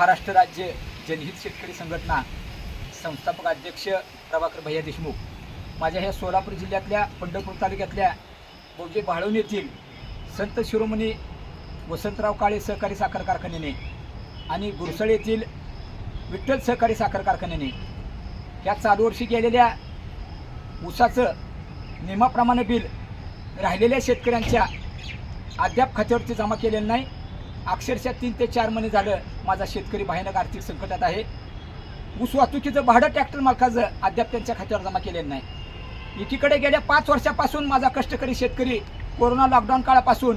महाराष्ट्र राज्य जनहित शेतकरी संघटना संस्थापक अध्यक्ष प्रभाकर भैया देशमुख माझ्या ह्या सोलापूर जिल्ह्यातल्या पंढरपूर तालुक्यातल्या बोजे भाळून येथील संत शिरोमणी वसंतराव काळे सहकारी साखर कारखान्याने आणि गुरसळ येथील विठ्ठल सहकारी साखर कारखान्याने या चालू वर्षी गेलेल्या ऊसाचं नियमाप्रमाणे बिल राहिलेल्या शेतकऱ्यांच्या अद्याप खात्यावरती जमा केलेलं नाही. अक्षरशः तीन ते चार महिने झालं माझा शेतकरी भयानक आर्थिक संकटात आहे. ऊस वाहतुकीचं भाडं ट्रॅक्टर मालकाचं अद्याप त्यांच्या खात्यावर जमा केलेलं नाही. एकीकडे गेल्या पाच वर्षापासून माझा कष्टकरी शेतकरी कोरोना लॉकडाऊन काळापासून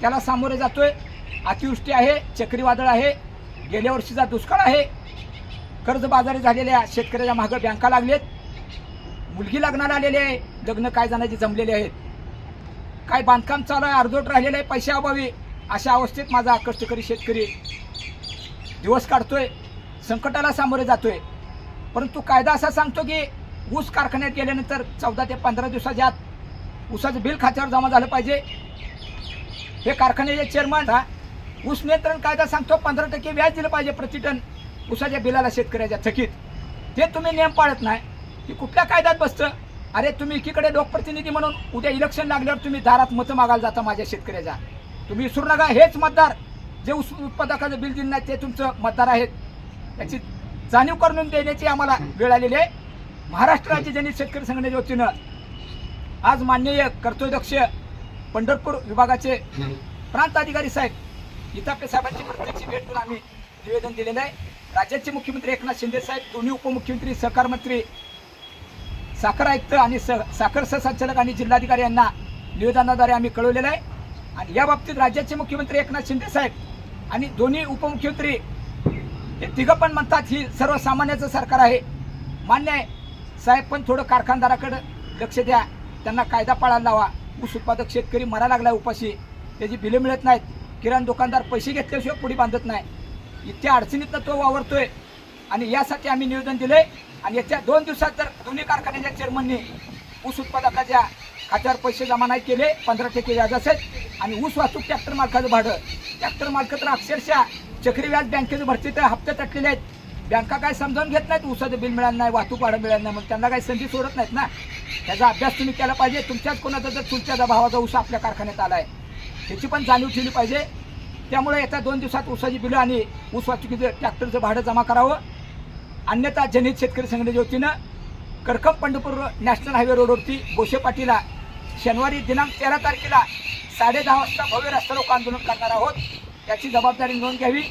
त्याला सामोरे जातोय. अतिवृष्टी आहे चक्रीवादळ आहे. गेल्या वर्षीचा दुष्काळ आहे. कर्जबाजारी झालेल्या शेतकऱ्याच्या मागं बँका लागलेत. मुलगी लग्नाला आलेली आहे. लग्न काय जणांचे जमलेले आहेत. काय बांधकाम चालू आहे अर्धोट राहिलेलं आहे पैशाअभावी अशा अवस्थेत माझा कष्टकरी शेतकरी दिवस काढतोय संकटाला सामोरे जातोय. परंतु कायदा असा सांगतो की ऊस कारखान्यात गेल्यानंतर चौदा ते पंधरा दिवसाच्या आत ऊसाचं बिल खात्यावर जमा झालं पाहिजे. हे कारखान्याचे चेअरमन हा ऊस नियंत्रण कायदा सांगतो पंधरा टक्के व्याज दिलं पाहिजे प्रतिटन ऊसाच्या बिलाला शेतकऱ्याच्या थकीत. ते तुम्ही नियम पाळत नाही. की कुठल्या कायद्यात बसतं? अरे तुम्ही एकीकडे लोकप्रतिनिधी म्हणून उद्या इलेक्शन लागल्यावर तुम्ही दारात मतं मागायला जाता माझ्या शेतकऱ्याच्या. तुम्ही विसरू नका हेच मतदार जे ऊस उत्पादकाचं बिल दिलं नाही ते तुमचं मतदार आहेत. याची जाणीव करून देण्याची आम्हाला वेळ आलेली आहे. महाराष्ट्र राज्य ज्यांनी शेतकरी संघटनेच्या वतीनं आज माननीय कर्तव्यदक्ष पंढरपूर विभागाचे प्रांत अधिकारी साहेब इथापे साहेबांची प्रत्यक्ष भेट घेऊन आम्ही निवेदन दिलेलं आहे. राज्याचे मुख्यमंत्री एकनाथ शिंदे साहेब दोन्ही उपमुख्यमंत्री सहकार मंत्री साखर आयुक्त आणि स साखर सहसंचालक आणि जिल्हाधिकारी यांना निवेदनाद्वारे आम्ही कळवलेलं आहे. आणि या बाबतीत राज्याचे मुख्यमंत्री एकनाथ शिंदे साहेब आणि दोन्ही उपमुख्यमंत्री हे तिघं पण म्हणतात ही सर्वसामान्याचं सरकार आहे. मान्य आहे. साहेब पण थोडं कारखानदाराकडं लक्ष द्या. त्यांना कायदा पाळायला लावा. ऊस उत्पादक शेतकरी मरा लागलाय उपाशी. त्याची बिलं मिळत नाहीत. किराण दुकानदार पैसे घेतल्याशिवाय पुढे बांधत नाही. इतक्या अडचणीतनं तो वावरतोय. आणि यासाठी आम्ही निवेदन दिलंय. आणि याच्या दोन दिवसात जर दोन्ही कारखान्याच्या चेअरमननी ऊस उत्पादकाच्या खात्यावर पैसे जमा नाही केले पंधरा टक्के व्याज असेल आणि ऊस वाहतूक ट्रॅक्टर मालकाचं भाडं. ट्रॅक्टर मालक तर अक्षरशः चक्री व्याज बँकेचं भरती तर हप्ते तटलेले आहेत. बँका काय समजावून घेत नाहीत ऊसाचं बिल मिळालं नाही वाहतूक भाडं मिळालं नाही मग त्यांना काही संधी सोडत नाहीत ना? त्याचा अभ्यास तुम्ही केला पाहिजे. तुमच्याच कोणाचा जर तुमच्या भावाचा ऊस आपल्या कारखान्यात आला आहे त्याची पण जाणीव ठेवली पाहिजे. त्यामुळे येत्या दोन दिवसात ऊसाची बिलं आणि ऊस वाहतुकीचं ट्रॅक्टरचं भाडं जमा करावं. अन्यथा जनित शेतकरी संघटनेच्या वतीनं करकम पंढरपूर नॅशनल हायवे रोडवरती गोशे पाटीला शनिवारी दिनांक तेरा तारखेला साडे दहा वाजता भव्य रस्ता रोको आंदोलन करणार आहोत. याची जबाबदारी नोंद घ्यावी.